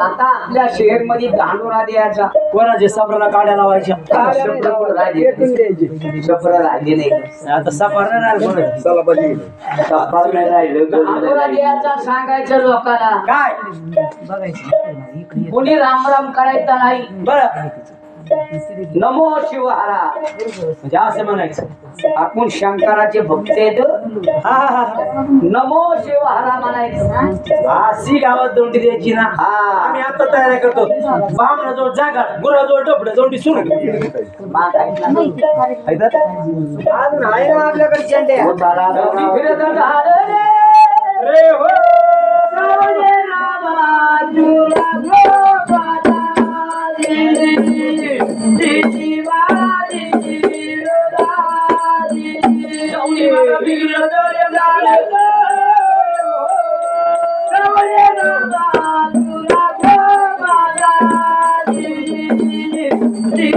आता आपल्या शहरमध्ये द्यायचा. कोणाचे? काड्या लावायच्या राहिले नाही. आता नाही राहिलं. द्यायचा सांगायचं लोकांना. काय? कोणी राम राम करायचा नाही. बरं. नमो शिवहारा म्हणजे असं म्हणायचं. आपण शंकराचे भक्त आहेत. हा हा हा. नमो शिवहारा म्हणायचं. अशी गावात दोंडी द्यायची ना. हा. आम्ही आता तयारी करतो. बामणाजवळ जागा गुराजवळ डबडे दोंडी सुरू. मागायचं नाही. अजून आहे ना आपल्याकडे चेंडे फिरत झालं रे. हो. रावणे रामा.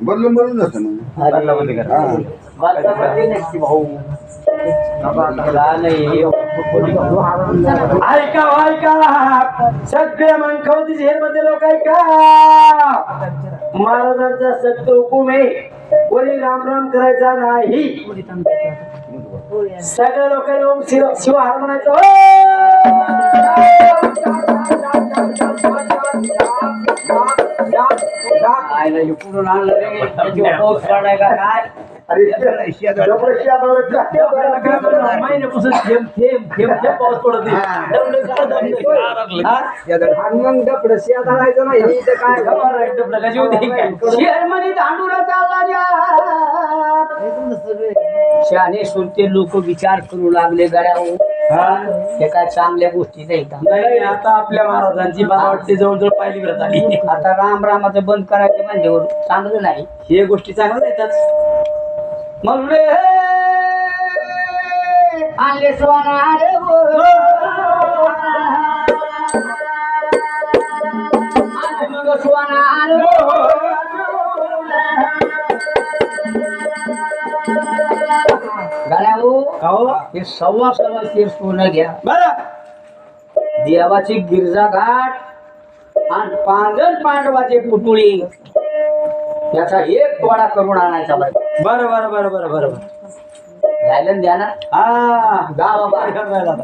बदलून बदलून जातं ना. ऐका ऐका. सगळे मनखवती झेल मध्ये लोक ऐका. महाराजांचा सत्य हुकुम आहे. कोणी राम राम करायचा नाही. सगळे लोक ओम शिव शिवहार म्हणायचं कुठून आणलं काय? महिन्यापासून थेंब थेंब थेंब थेंब पाऊस पडत? काय शहाणे सुरते लोक विचार करू लागले गड्यावर हा? हे काय चांगल्या गोष्टी नाही आता आपल्या महाराजांची मला वाटते जवळजवळ पहिली व्रत आली. आता राम रामाचं बंद करायचं म्हणल्यावर चांगलं नाही. हे गोष्टी चांगल्या येतात मग रे आणले स्वाना रे मग स्वाना रे वो. गड्याहो, हो? हे सव्वा सव्वा शेर सोनं घ्या. बरं. देवाची गिरजा घाट आणि पांढर पांडवाचे पुतुळी. त्याचा एक तोडा करून आणायचा बाई. बरं बरं बरं बरं बरं बरं. न द्या ना हा. गा बाबा. काय?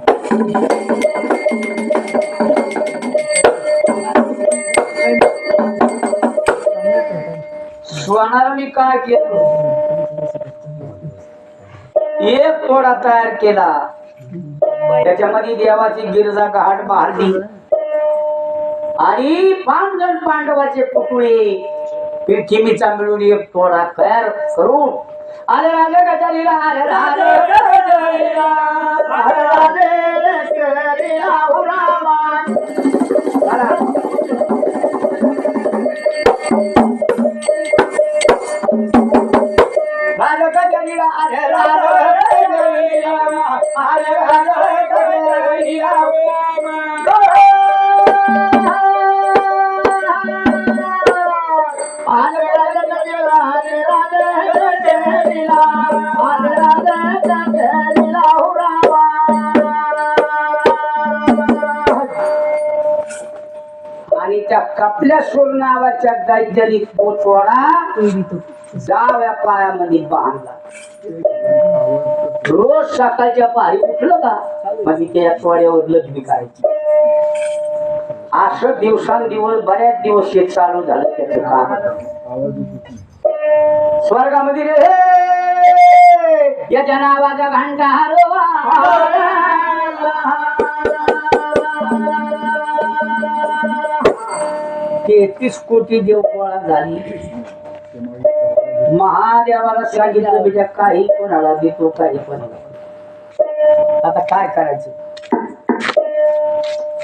सोनाराने केलं? एक तोडा तयार केला. त्याच्यामध्ये देवाची गिरजा घाट बांधली. आणि पाच जण पांडवाचे पुतळे. पृथ्वीचा मिळून एक तोडा तयार करून. अरे राजे गजालीला अरे राजे गजालीला, राजे गजालीला. चला. राजा गजालीला, राजा गजालीला, आणि त्या कपल्या सोल नावाच्या दैत्याने तो जाव्या डाव्या पायामध्ये बांधला. रोज सकाळच्या पारी उठलं का म्हणजे त्या तोड्यावर लग्न करायची. असं दिवसांदिवस बऱ्याच दिवस हे चालू झालं त्याचं काम. स्वर्गामध्ये रे याच्या नावाचा घंटा तेहतीस कोटी देव गोळा झाली. महादेवाला सांगितलं म्हणजे काही कोणाला देतो काही कोणाला आता काय करायचं?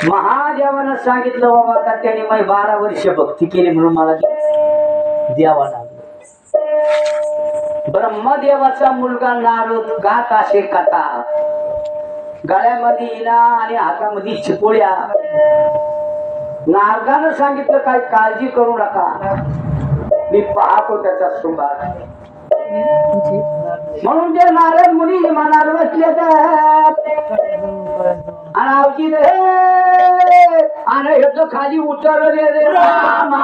महादेवानं सांगितलं बाबा का त्याने मी बारा वर्ष भक्ती केली म्हणून मला द्यावा लागलं. ब्रह्मदेवाचा मुलगा नारद गात असे कथा. गळ्यामध्ये इना आणि हातामध्ये चिपोळ्या नारदानं सांगितलं काय काळजी करू नका. मी पाहतो त्याचा सुमार म्हणून ते नारद मुनी मनावर बसले अनावजी रे आणि ह्याच खाली उतरले रे रामा.